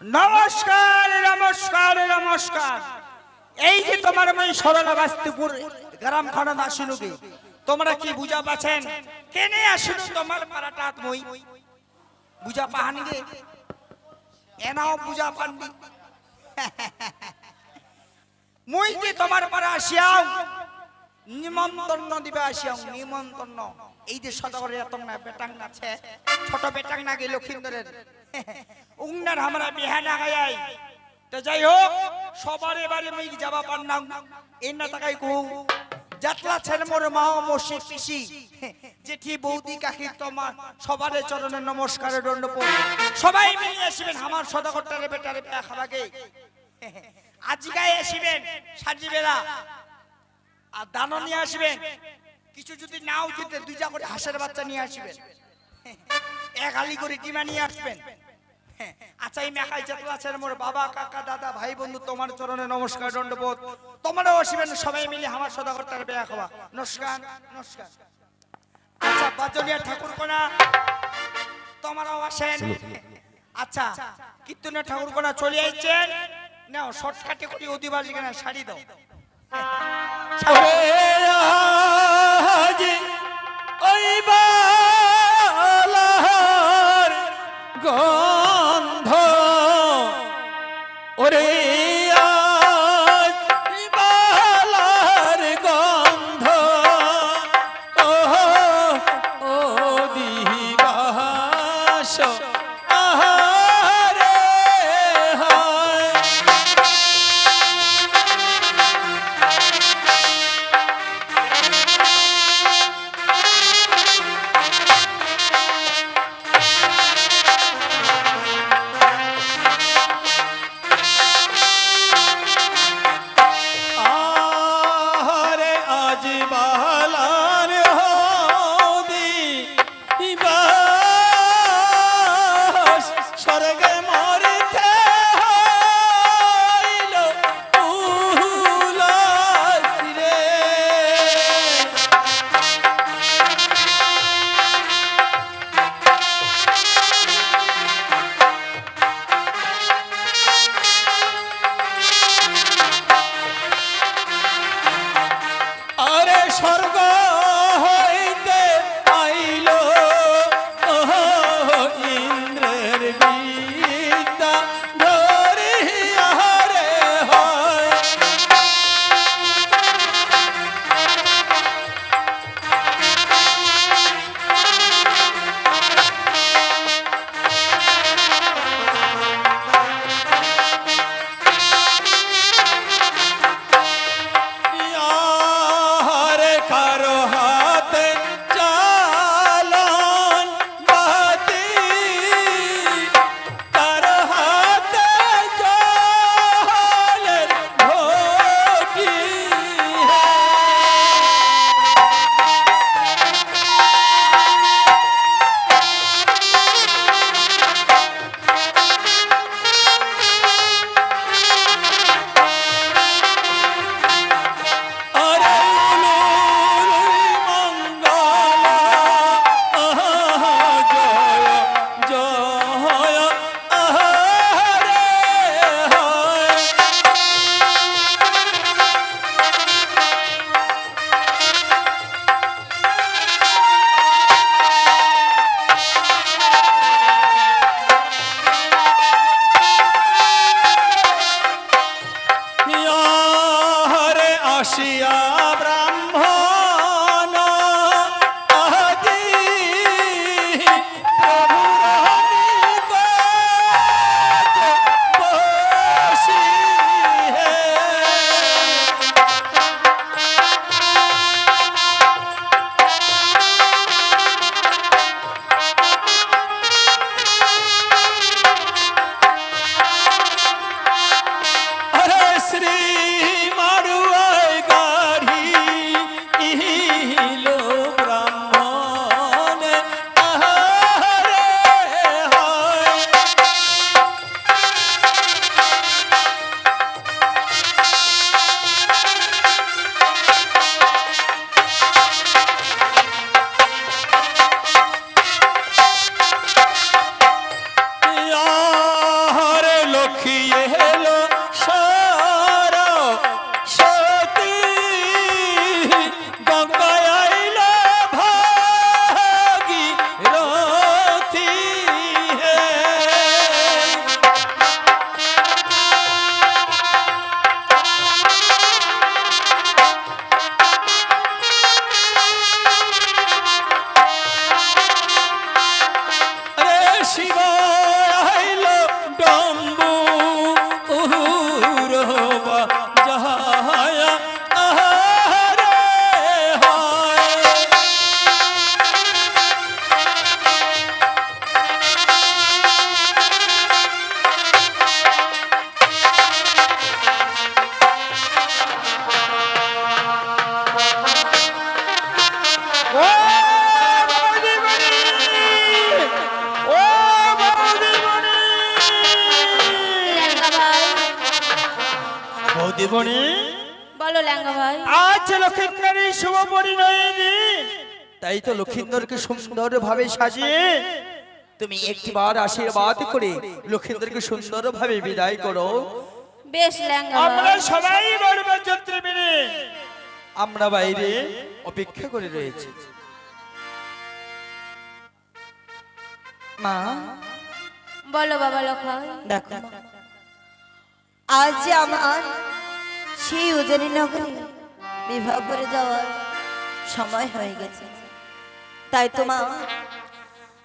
নমস্কার নমস্কার নমস্কার। এই যে তোমার মই সরলা বাস্তুপুর, গ্রাম খানা আসিনুকে তোমরা কি বুঝা পাচ্ছেন? কেনে আসিনু তোমার পাড়াটাত মই? বুঝা পাহানি গে এনাও বুঝা পাননি। মুই যে তোমার পাড়া আসিয়াও, নিমন্ত্রণ দিবে আসিয়াও, নিমন্ত্রণ। এই যে সদাগরে এত না বেটাং আছে, ছোট বেটাং না গে লক্ষিন্দরের? উংনার আমরা বিহা না গাই তো যাই হোক, সবার এবারে মুই যাবা পারনাম এই না তাকাই কু যাতলা ছেলে মোর মা মসি পিসি। জেঠি বৌদি কাকি তোমার সবার চরণে নমস্কার দণ্ড পড়ি। সবাই মিলে আসবেন আমার সদাগরটারে, বেটারে, বিয়া খাবাকে আজকাই আসবেন সাজিবেলা। আর দানো নিয়ে আসবেন। কিছু যদি নাও যেতে দুইটা করে হাঁসের বাচ্চা নিয়ে আসবেন। এক আলি করে ডিমা নিয়ে আসবেন? আচ্ছা এই আছেন মোর বাবা কাকা দাদা ভাই বন্ধু তোমার চরণে নমস্কার দণ্ডবোধ। তোমরাও আসবেন সবাই মিলে আমার সদাগরটার বেয়া খাওয়া। নমস্কার নমস্কার। আচ্ছা বাজলিয়া ঠাকুর কোনা তোমরাও আসেন। আচ্ছা কীর্তনের ঠাকুর কোনা চলে আইছেন। নাও শর্টকাটে করি অধিবাসী কেনা শাড়ি দাও। ওই বালার গন্ধ। ওরে দিবনি বলো ল্যাঙ্গা ভাই। আজ লক্ষিন্দরী শুভ পরিণয় তাই তো লক্ষিন্দরকে সুন্দর ভাবে সাজিয়ে তুমি একটিবার আশীর্বাদ করে লক্ষিন্দরকে সুন্দর ভাবে বিদায় করো। বেশ ল্যাঙ্গা আমরা সবাই আমরা বাইরে অপেক্ষা করে রয়েছি। মা। বলো বাবা দেখো মা, আজ যে আমার সেই উজনি নগরে বিবাহ করে যাওয়ার সময় হয়ে গেছে। তাই তো মা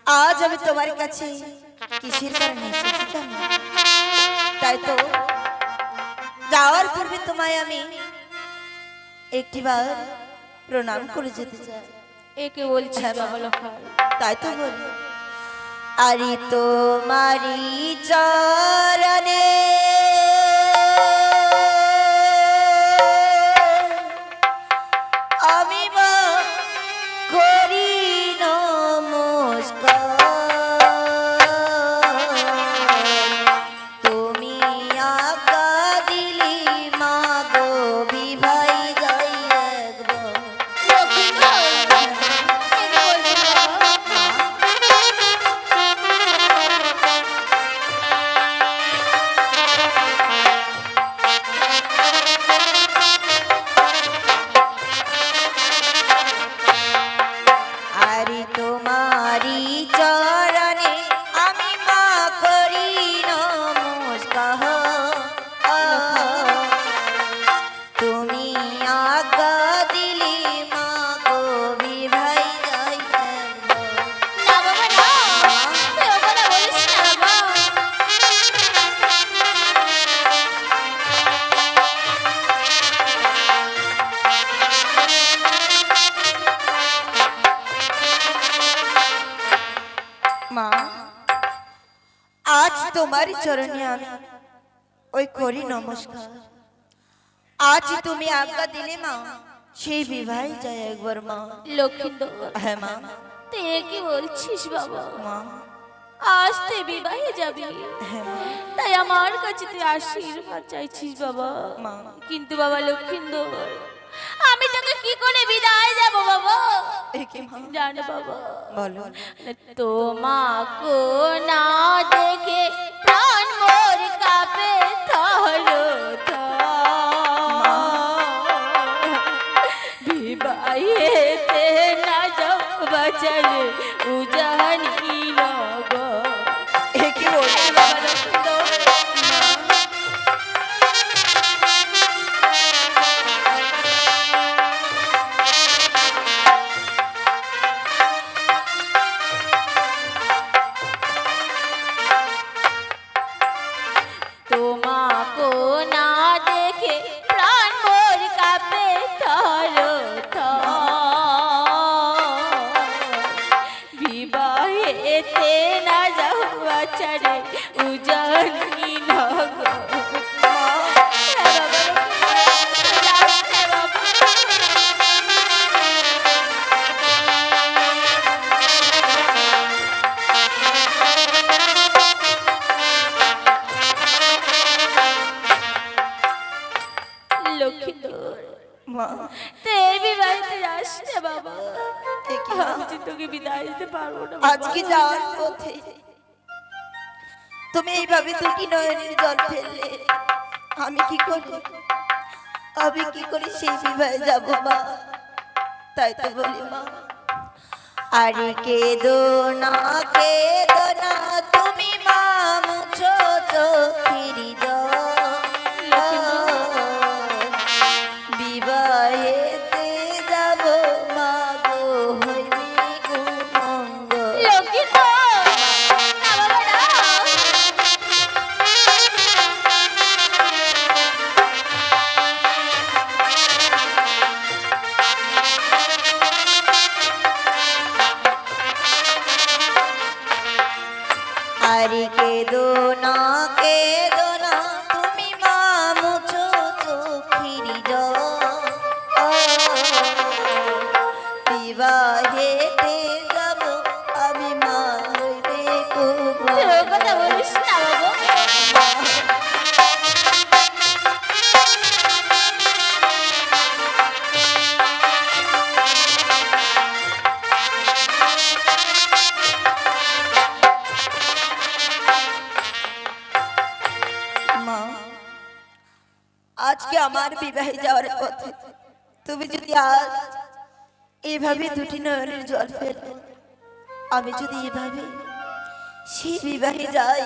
আজ আমি তোমার কাছে কিসের কারণে এসেছি তাই তো যাওয়ার পূর্বে তোমায় আমি একটিবার প্রণাম করে যেতে চাই। একে বলছিস বাবা। লক্ষাই তাই তো বলি। আরে তোমারি চরণে তোমারি চরণে তোমার চরণে আমি ওই করি নমস্কার। আজ তুমি আজ্ঞা দিলে মা সেই বিবাহ যায় একবার মা। লক্ষিন্দর হ্যাঁ মা। তুই কি বলছিস বাবা? মা। আজ তুই বিবাহে যাবি? হ্যাঁ তাই আমার কাছে তুই আশীর্বাদ চাইছিস বাবা। মা। কিন্তু বাবা লক্ষিন্দর আমি তোকে কি করে বিদায় যাব বাবা? তোমা কো জানো বাবা বলো। তোমাকো না দেখে প্রাণ মোর কাপে থলো বিবাহেতে না যাও বাঁচালে কাঁপে আমি যে তোকে বিদায় দিতে পারব না আজকে যাওয়ার পথে তুমি এইভাবে দুটি নয়নের জল ফেললে আমি কি করি আমি কি করে সেই বিবাহে যাব মা? তাই তো বলি মা। আরে কেদো না কেদো না। আমার বিবাহে যাওয়ার পথে তুমি যদি আজ এভাবে দুটি নয়নের জল ফেলো আমি যদি এভাবে সে বিবাহে যাই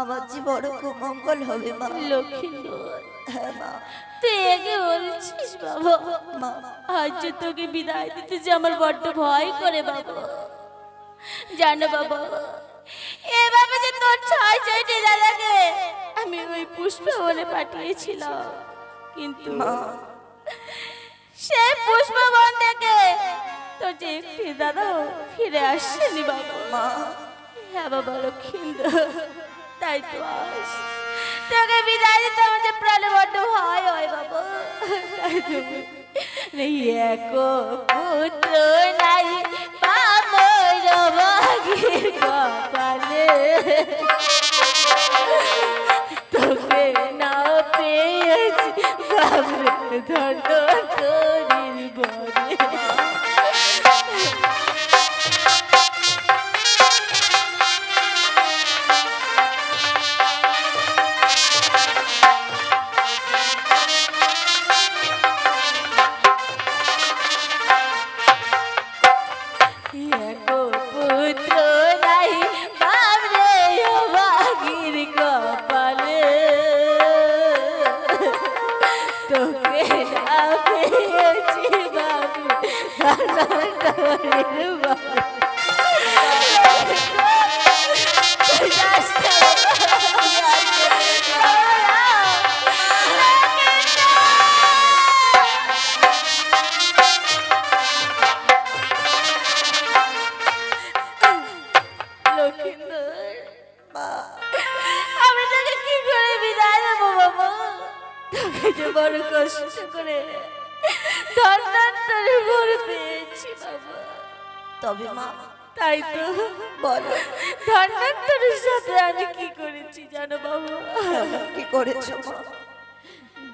আমার যে বড় কুমঙ্গল হবে মা। লক্ষিন্দর হ্যাঁ মা। তুই একে বলছিস বাবা? মা। আজ যে তোকে বিদায় দিতে যে আমার বড্ড ভয় করে বাবা। জানো বাবা এভাবে যে তোর ছয় ছয়টি দাদাকে আমি ওই পুষ্প বলে পাঠিয়েছিলাম। কিন্তু সেই পুষ্পবন থেকে তোর যে একটি দাদা ফিরে আসছেনি বাবা। মা। হ্যাঁ বাবা লক্ষিন্দর তাই তো আস তোকে বিদায় দিতে আমার যে প্রাণে বড্ড ভয় হয় বাবা। তাই তো এক পুত্র নাই পামর বাগির কপালে। বাবরে তবে মা তাই তো বলো ধন্যান্তরের সাথে আমি কি করেছি জানো বাবু কি করেছ মা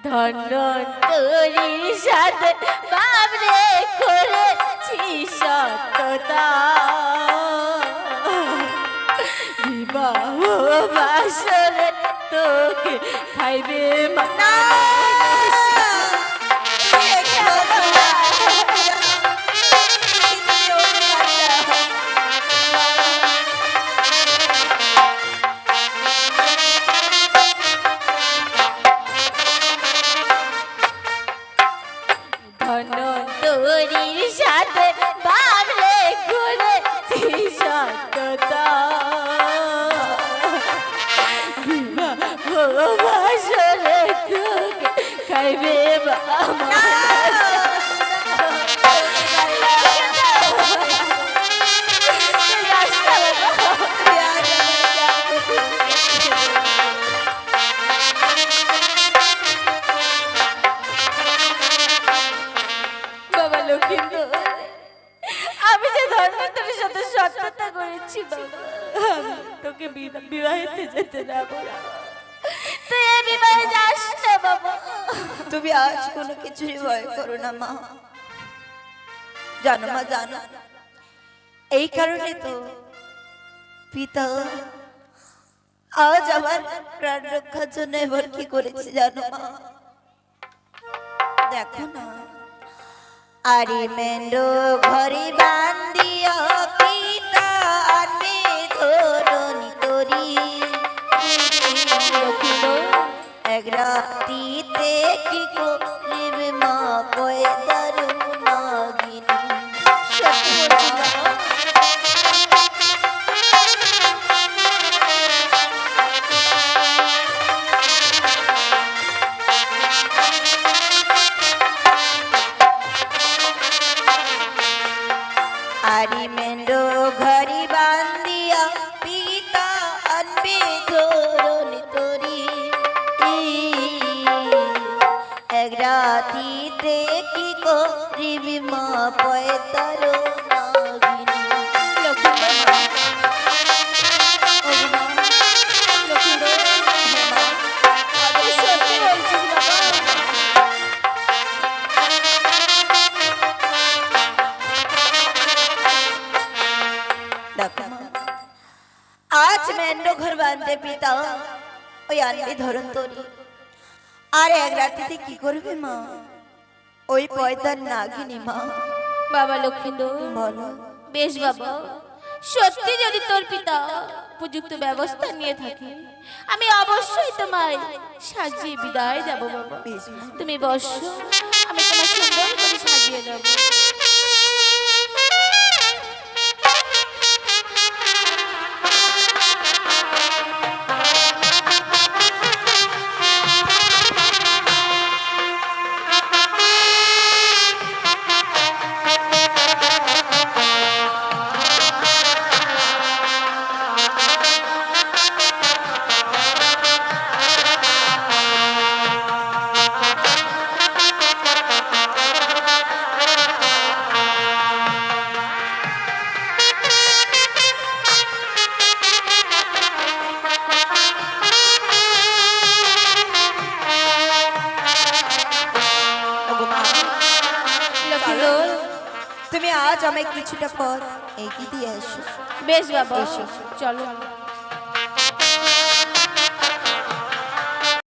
ধন্যন্তরীর সাথে বাবরে করেছি সত্যতা বিবাহ বাসরে তোকে খাইবে মা তোকে খাইবে বাবা তুমি আজ কোনো কিছুরই ভয় করো না, মা। জানো মা, জানো। এই কারণে তো পিতা আজ আমার প্রাণ রক্ষার জন্য এবার কি করেছে জানো, মা? দেখো না। আরে মেন্ডো, ঘরে বান্দিয়া কি করবে মা কয়ে রাত্রিতে কি করবে মা? ওই পয়দার নাগিনী মা। বাবা লক্ষ্মীন্দর বলো। বেশ বাবা সত্যি যদি তোর পিতা উপযুক্ত ব্যবস্থা নিয়ে থাকে আমি অবশ্যই তোমায় সাজিয়ে বিদায় দেব বাবা। তুমি বসো আমি তোমার সুন্দর করে সাজিয়ে দেব। কিছুটা পথ এগিয়ে দিয়ে আসো বেশ বাবা এসো। চলো